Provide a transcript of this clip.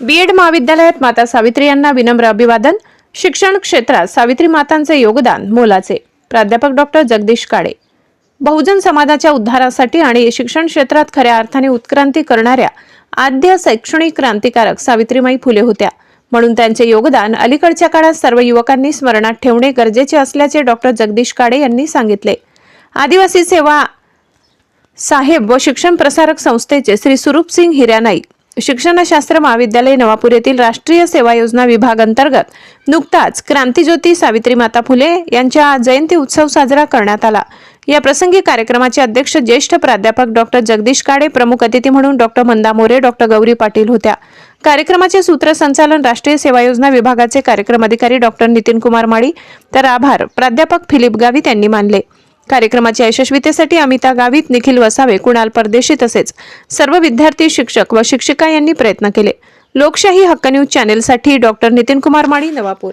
B.Ed महाविद्यालयात माता सावित्री यांना विनम्र अभिवादन. शिक्षण क्षेत्रात सावित्री मातांचे योगदान मोलाचे. प्राध्यापक डॉक्टर जगदीश काळे. बहुजन समाजाच्या उद्धारासाठी आणि शिक्षण क्षेत्रात खऱ्या अर्थाने उत्क्रांती करणाऱ्या आद्य शैक्षणिक क्रांतिकारक सावित्रीमाई फुले होत्या. म्हणून त्यांचे योगदान अलीकडच्या काळात सर्व युवकांनी स्मरणात ठेवणे गरजेचे असल्याचे डॉक्टर जगदीश काळे यांनी सांगितले. आदिवासी सेवा साहेब व शिक्षण प्रसारक संस्थेचे श्री सुरूप सिंग नाईक शिक्षणशास्त्र महाविद्यालय नवापूर येथील राष्ट्रीय सेवा योजना विभाग अंतर्गत नुकताच क्रांतीज्योती सावित्री माता फुले यांच्या जयंती उत्सव साजरा करण्यात आला. या प्रसंगी कार्यक्रमाचे अध्यक्ष ज्येष्ठ प्राध्यापक डॉक्टर जगदीश काळे प्रमुख अतिथी म्हणून डॉक्टर मंदा मोरे डॉक्टर गौरी पाटील होत्या. कार्यक्रमाचे सूत्रसंचालन राष्ट्रीय सेवा योजना विभागाचे कार्यक्रम अधिकारी डॉक्टर नितीन कुमार माळी तर आभार प्राध्यापक फिलिप गावित यांनी मानले. कार्यक्रमाच्या यशस्वीतेसाठी अमिता गावित निखिल वसावे कुणाल परदेशी तसेच सर्व विद्यार्थी शिक्षक व शिक्षिका यांनी प्रयत्न केले. लोकशाही हक्क न्यूज चॅनेलसाठी डॉक्टर नितीन कुमार माळी नवापूर.